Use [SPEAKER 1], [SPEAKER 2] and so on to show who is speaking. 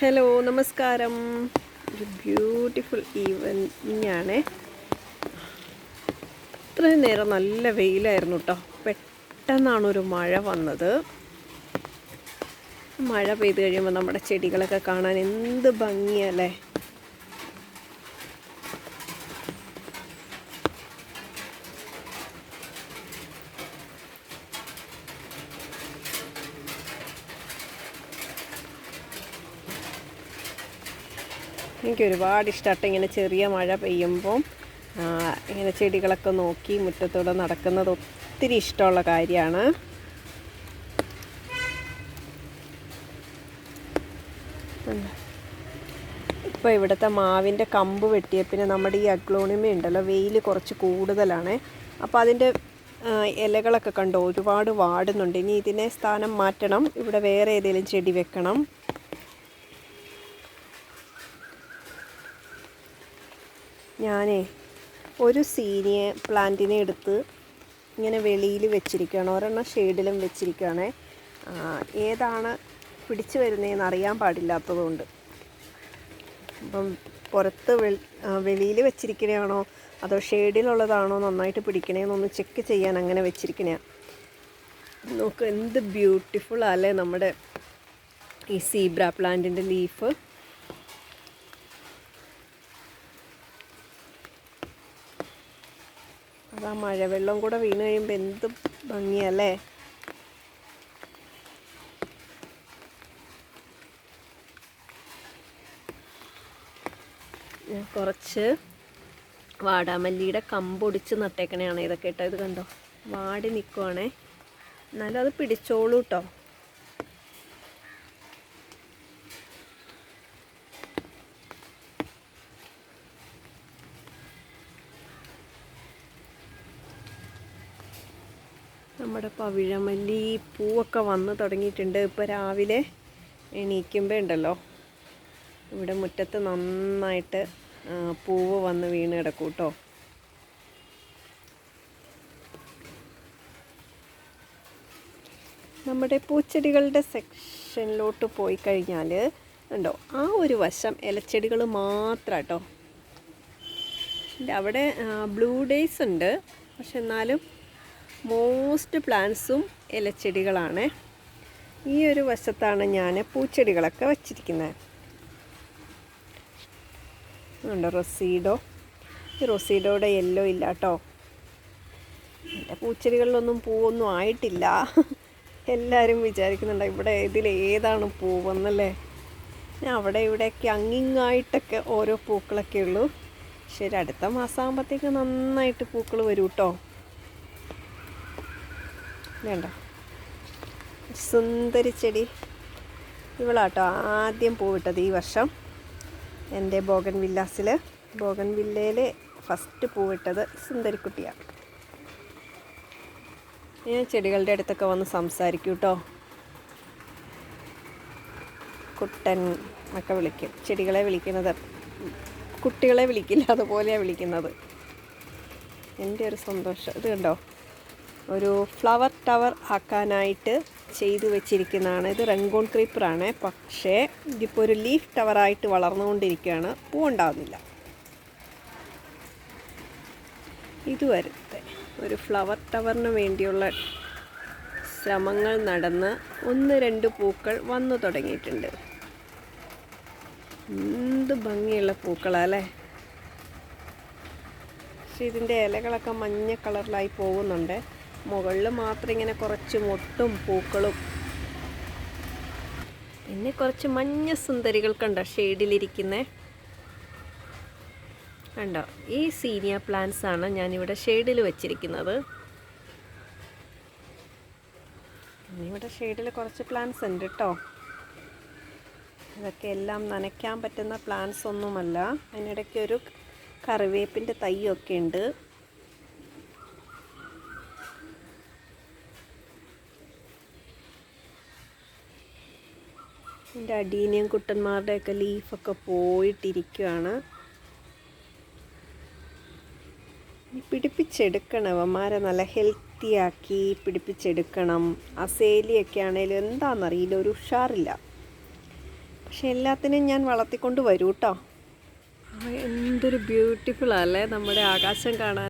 [SPEAKER 1] Hello നമസ്കാരം. ഒരു beautiful evening ആണ്. ഇത്രയും നേരം നല്ല വെയിലായിരുന്നു കേട്ടോ പെട്ടെന്നാണ് ഒരു മഴ വന്നത്. മഴ പെയ്ത് കഴിയുമ്പോൾ നമ്മുടെ ചെടികളൊക്കെ കാണാൻ എന്ത് ഭംഗിയല്ലേ? എനിക്ക് ഒരുപാട് ഇഷ്ടമായിട്ട് ഇങ്ങനെ ചെറിയ മഴ പെയ്യുമ്പം ഇങ്ങനെ ചെടികളൊക്കെ നോക്കി മുറ്റത്തൂടെ നടക്കുന്നത് ഒത്തിരി ഇഷ്ടമുള്ള കാര്യമാണ്. ഇപ്പോൾ ഇവിടുത്തെ മാവിന്റെ കമ്പ് വെട്ടിയ പിന്നെ നമ്മുടെ ഈ അഗ്ലോണിമ ഉണ്ടല്ലോ വെയിൽ കുറച്ച് കൂടുതലാണ്. അപ്പോൾ അതിന്റെ ഇലകളൊക്കെ കണ്ടോ ഒരുപാട് വാടുന്നുണ്ട്. ഇനി ഇതിനെ സ്ഥാനം മാറ്റണം ഇവിടെ വേറെ ഏതെങ്കിലും ചെടി വെക്കണം. ഞാനേ ഒരു സീനിയ പ്ലാന്റിനെ എടുത്ത് ഇങ്ങനെ വെളിയിൽ വെച്ചിരിക്കുകയാണ് ഒരെണ്ണം ഷെയ്ഡിലും വെച്ചിരിക്കുകയാണ്. ഏതാണ് പിടിച്ചു വരുന്നതെന്ന് അറിയാൻ പാടില്ലാത്തതുകൊണ്ട്. അപ്പം പുറത്ത് വെളിയിൽ വെച്ചിരിക്കണയാണോ അതോ ഷെയ്ഡിലുള്ളതാണോ നന്നായിട്ട് പിടിക്കണേന്നൊന്ന് ചെക്ക് ചെയ്യാൻ അങ്ങനെ വെച്ചിരിക്കണേ നോക്ക് എന്ത് ബ്യൂട്ടിഫുൾ അല്ലേ നമ്മുടെ ഈ സീബ്ര പ്ലാന്റിന്റെ ലീഫ് അതാ മഴവെള്ളം കൂടെ വീണ് കഴിയുമ്പോൾ എന്ത് ഭംഗിയല്ലേ? കുറച്ച് വാടാമല്ലിയുടെ കമ്പൊടിച്ച് നട്ടേക്കണയാണ്. ഇതൊക്കെ കേട്ടോ ഇത് കണ്ടോ? വാടി നിൽക്കുവാണേ എന്നാലും അത് പിടിച്ചോളൂ കേട്ടോ നമ്മുടെ പവിഴമല്ലി പൂവൊക്കെ വന്ന് തുടങ്ങിയിട്ടുണ്ട്. ഇപ്പോൾ രാവിലെ എണീക്കുമ്പോൾ ഉണ്ടല്ലോ. ഇവിടെ മുറ്റത്ത് നന്നായിട്ട് പൂവ് വന്ന് വീണ് കിടക്കും കേട്ടോ. നമ്മുടെ പൂച്ചെടികളുടെ സെക്ഷനിലോട്ട് പോയി കഴിഞ്ഞാൽ ഉണ്ടോ? ആ ഒരു വശം ഇലച്ചെടികൾ മാത്രം കേട്ടോ. അവിടെ ബ്ലൂ ഡേയ്സ് ഉണ്ട്. പക്ഷെ എന്നാലും മോസ്റ്റ് പ്ലാന്റ്സും ഇലച്ചെടികളാണ്. ഈ ഒരു വശത്താണ് ഞാൻ പൂച്ചെടികളൊക്കെ വച്ചിരിക്കുന്നത്. ഉണ്ട് റൊസീഡോ? ഈ റൊസീഡോയുടെ യെല്ലോ ഇല്ല കേട്ടോ. എന്റെ പൂച്ചെടികളിലൊന്നും പൂവൊന്നും ആയിട്ടില്ല. എല്ലാവരും വിചാരിക്കുന്നുണ്ട് ഇവിടെ ഇതിൽ ഏതാണ് പൂവെന്നല്ലേ. ഞാൻ അവിടെ ഇവിടെയൊക്കെ അങ്ങിങ്ങായിട്ടൊക്കെ ഓരോ പൂക്കളൊക്കെ ഉള്ളൂ. ശരി അടുത്ത മാസം ആകുമ്പോഴത്തേക്ക് നന്നായിട്ട് പൂക്കൾ വരും കേട്ടോ. വേണ്ട. സുന്ദരി ചെടി. ഇവളാട്ടോ ആദ്യം പൂവിട്ടത് ഈ വർഷം. എന്റെ ബോഗൻ വില്ലാസിൽ ബോഗൻ വില്ലയിൽ ഫസ്റ്റ് പൂവിട്ടത് സുന്ദരിക്കുട്ടിയാണ് ഞാൻ ചെടികളുടെ അടുത്തൊക്കെ വന്ന് സംസാരിക്കും കേട്ടോ കുട്ടൻ ഒക്കെ വിളിക്കും. ചെടികളെ വിളിക്കുന്നത്. കുട്ടികളെ വിളിക്കില്ല അതുപോലെയാണ് വിളിക്കുന്നത്. എന്റെ ഒരു സന്തോഷം. ഇത് കണ്ടോ? ഒരു ഫ്ലവർ ടവർ ആക്കാനായിട്ട് ചെയ്തു വെച്ചിരിക്കുന്നതാണ്. ഇത് റെങ്കോൺ ക്രീപ്പറാണ് പക്ഷേ ഇതിപ്പോൾ ഒരു ലീഫ് ടവറായിട്ട് വളർന്നുകൊണ്ടിരിക്കുകയാണ്. പൂ ഉണ്ടാകുന്നില്ല ഇതുവരത്തെ ഒരു ഫ്ലവർ ടവറിന് വേണ്ടിയുള്ള ശ്രമങ്ങൾ നടന്ന് ഒന്ന് രണ്ട് പൂക്കൾ വന്നു തുടങ്ങിയിട്ടുണ്ട്. എന്ത് ഭംഗിയുള്ള പൂക്കളല്ലേ പക്ഷെ ഇതിന്റെ ഇലകളൊക്കെ മഞ്ഞ കളറിലായി പോകുന്നുണ്ട്. മുകളിൽ മാത്രം ഇങ്ങനെ കുറച്ച് മൊട്ടും പൂക്കളും. പിന്നെ കുറച്ച് മഞ്ഞ സുന്ദരികൾ കണ്ടോ? ഷെയ്ഡിലിരിക്കുന്നേ. കണ്ടോ? ഈ സീനിയ പ്ലാന്റ്സ് ആണ് ഞാനിവിടെ ഷെയ്ഡിൽ വെച്ചിരിക്കുന്നത്. ഇവിടെ ഷെയ്ഡിൽ കുറച്ച് പ്ലാന്റ്സ് ഉണ്ട് കേട്ടോ. ഇതൊക്കെ എല്ലാം നനയ്ക്കാൻ പറ്റുന്ന പ്ലാന്റ്സ് ഒന്നുമല്ല. അതിനിടയ്ക്ക് ഒരു കറിവേപ്പിന്റെ തൈയൊക്കെ ഉണ്ട്. എന്റെ അടീനിയം കുട്ടന്മാരുടെയൊക്കെ ലീഫൊക്കെ പോയിട്ടിരിക്കുകയാണ് പിടിപ്പിച്ചെടുക്കണം. അവന്മാരെ നല്ല ഹെൽത്തിയാക്കി പിടിപ്പിച്ചെടുക്കണം. ആ സേലിയൊക്കെ ആണെങ്കിലും എന്താണെന്നറിയില്ല ഒരു ഉഷാറില്ല. പക്ഷെ എല്ലാത്തിനെയും ഞാൻ വളർത്തിക്കൊണ്ട് വരൂ കേട്ടോ എന്തൊരു ബ്യൂട്ടിഫുൾ അല്ലേ? നമ്മുടെ ആകാശം കാണാൻ.